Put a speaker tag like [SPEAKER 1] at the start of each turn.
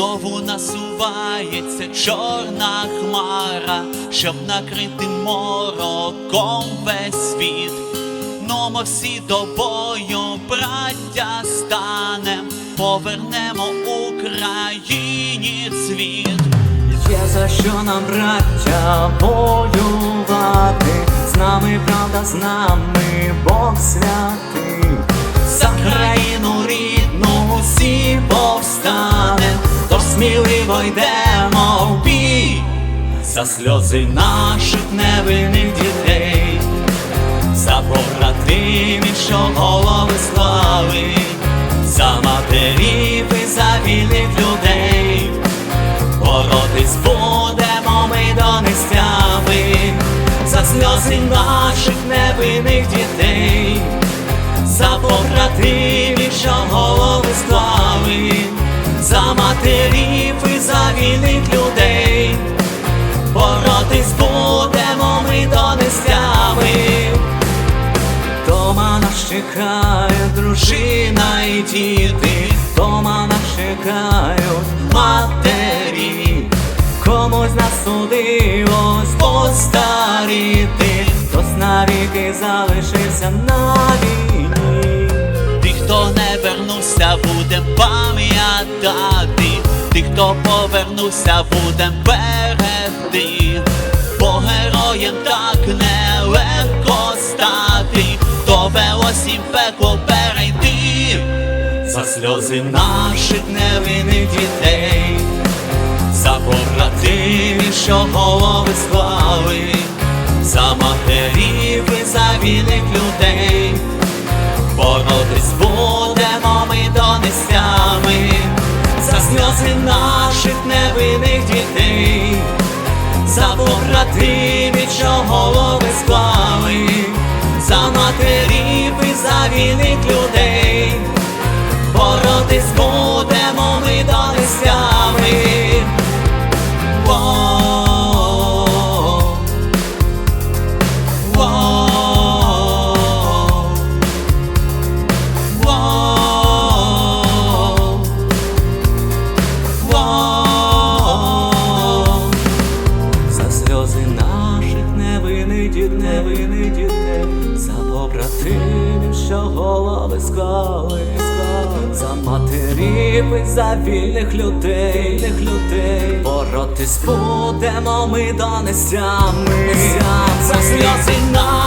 [SPEAKER 1] Знову насувається чорна хмара, щоб накрити мороком весь світ. Номо всі до бою, браття станем, повернемо Україні цвіт.
[SPEAKER 2] Є за що нам, браття, воювати, з нами правда, з нами Бог святий.
[SPEAKER 1] За країну рідну всі повстанем, тож сміливо йдемо в бій, за сльози наших невинних дітей, за побратимів, що голови склали, за матерів і за вільних людей, боротись будемо ми до нестями, за сльози наших невинних дітей за побратимів,
[SPEAKER 2] чекає дружина і діти, дома нас чекають матері, комусь нас судилось постаріти, хтось навіки залишився на війні.
[SPEAKER 1] Тих, хто не вернувся, будем пам'ятати, тих, хто повернувся, будем берегти, сльози наших невинних дітей, за побратимів, що голови склали, за матерів і за вільних людей. Боротись будемо ми до нестями За сльози наших невинних дітей, за побратимів, що голови склали, за матерів і за вільних людей,
[SPEAKER 2] побратимів, що голови склали, склали, за матерів і за вільних людей, вільних людей, боротись будемо ми до нестями,
[SPEAKER 1] За сльози наших